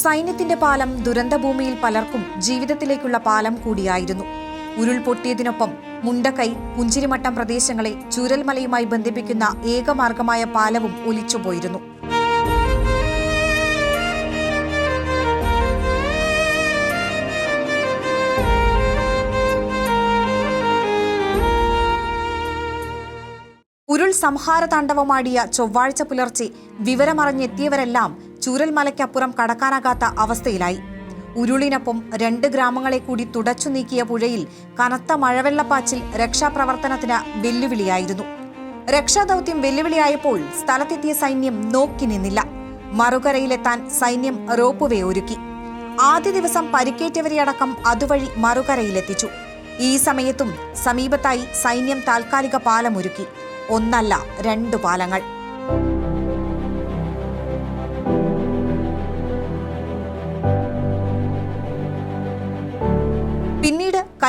സൈന്യത്തിന്റെ പാലം ദുരന്തഭൂമിയിൽ പലർക്കും ജീവിതത്തിലേക്കുള്ള പാലം കൂടിയായിരുന്നു. ഉരുൾപൊട്ടിയതിനൊപ്പം മുണ്ടക്കൈ പുഞ്ചിരിമട്ടം പ്രദേശങ്ങളെ ചുരൽമലയുമായി ബന്ധിപ്പിക്കുന്ന ഏകമാർഗമായ പാലവും ഒലിച്ചുപോയിരുന്നു. ഉരുൾ സംഹാര താണ്ഡവമാടിയ ചൊവ്വാഴ്ച പുലർച്ചെ വിവരമറിഞ്ഞെത്തിയവരെല്ലാം ചൂരൽമലയ്ക്കപ്പുറം കടക്കാനാകാത്ത അവസ്ഥയിലായി. ഉരുളിനൊപ്പം രണ്ട് ഗ്രാമങ്ങളെ കൂടി തുടച്ചു നീക്കിയ പുഴയിൽ കനത്ത മഴവെള്ളപ്പാച്ചിൽ രക്ഷാപ്രവർത്തനത്തിന് വെല്ലുവിളിയായിരുന്നു. രക്ഷാദൌത്യം വെല്ലുവിളിയായപ്പോൾ സ്ഥലത്തെത്തിയ സൈന്യം നോക്കി നിന്നില്ല. മറുകരയിലെത്താൻ സൈന്യം റോപ്പ് വേ ഒരുക്കി. ആദ്യ ദിവസം പരിക്കേറ്റവരെയടക്കം അതുവഴി മറുകരയിലെത്തിച്ചു. ഈ സമയത്തും സമീപത്തായി സൈന്യം താൽക്കാലിക പാലമൊരുക്കി. ഒന്നല്ല രണ്ടു പാലങ്ങൾ.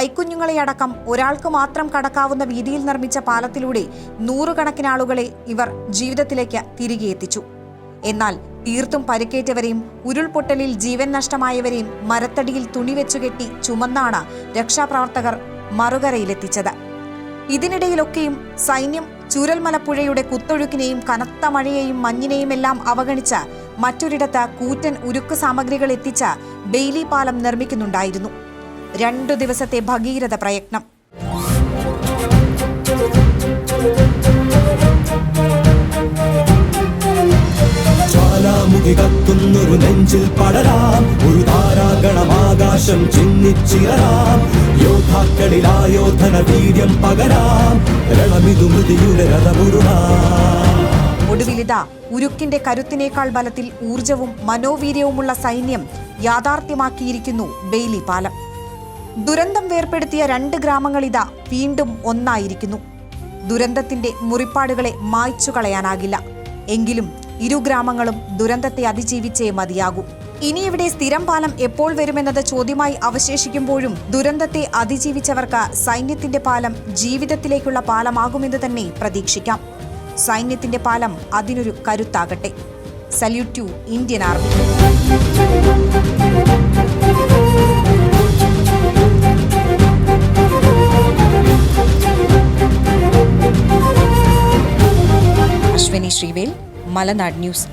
കൈക്കുഞ്ഞുങ്ങളെയടക്കം ഒരാൾക്ക് മാത്രം കടക്കാവുന്ന വീതിയിൽ നിർമ്മിച്ച പാലത്തിലൂടെ നൂറുകണക്കിന് ആളുകളെ ഇവർ ജീവിതത്തിലേക്ക് തിരികെ എത്തിച്ചു. എന്നാൽ തീർത്തും പരിക്കേറ്റവരെയും ഉരുൾപൊട്ടലിൽ ജീവൻ നഷ്ടമായവരെയും മരത്തടിയിൽ തുണി വെച്ചുകെട്ടി ചുമന്നാണ് രക്ഷാപ്രവർത്തകർ മറുകരയിലെത്തിച്ചത്. ഇതിനിടയിലൊക്കെയും സൈന്യം ചൂരൽമലപ്പുഴയുടെ കുത്തൊഴുക്കിനെയും കനത്ത മഴയെയും മഞ്ഞിനെയും എല്ലാം അവഗണിച്ച് മറ്റൊരിടത്ത് കൂറ്റൻ ഉരുക്ക് സാമഗ്രികൾ എത്തിച്ച ബെയ്ലി പാലം നിർമ്മിക്കുന്നുണ്ടായിരുന്നു. രണ്ടു ദിവസത്തെ ഭഗീരഥ പ്രയത്നം. ജ്വാലാമുഖി കത്തുന്നൊരു നെഞ്ചിൽ പടരാം. ഒരു താരാഗണമാകാശം ചിന്നിച്ചിറരാം യോദ്ധാക്കളിലായോധന വീര്യം പകരാം. രണമിതു മൃതിയുടെ രഥമുരുളാം ഒടുവിലിത ഉരുക്കിന്റെ കരുത്തിനേക്കാൾ ബലത്തിൽ ഊർജവും മനോവീര്യവുമുള്ള സൈന്യം യാഥാർത്ഥ്യമാക്കിയിരിക്കുന്നു ബെയ്ലി പാലം. ദുരന്തം വേർപ്പെടുത്തിയ രണ്ട് ഗ്രാമങ്ങൾ ഇതാ വീണ്ടും ഒന്നായിരിക്കുന്നു. ദുരന്തത്തിന്റെ മുറിപ്പാടുകളെ മായ്ച്ചു കളയാനാകില്ല. എങ്കിലും ഇരു ഗ്രാമങ്ങളും ദുരന്തത്തെ അതിജീവിച്ചേ മതിയാകൂ. ഇനി ഇവിടെ സ്ഥിരം പാലം എപ്പോൾ വരുമെന്നത് ചോദ്യമായി അവശേഷിക്കുമ്പോഴും ദുരന്തത്തെ അതിജീവിച്ചവർക്ക് സൈന്യത്തിന്റെ പാലം ജീവിതത്തിലേക്കുള്ള പാലമാകുമെന്ന് തന്നെ പ്രതീക്ഷിക്കാം. സൈന്യത്തിന്റെ പാലം അതിനൊരു കരുത്താകട്ടെ. Salute to Indian army. Ashwani Sreevel Malanad news.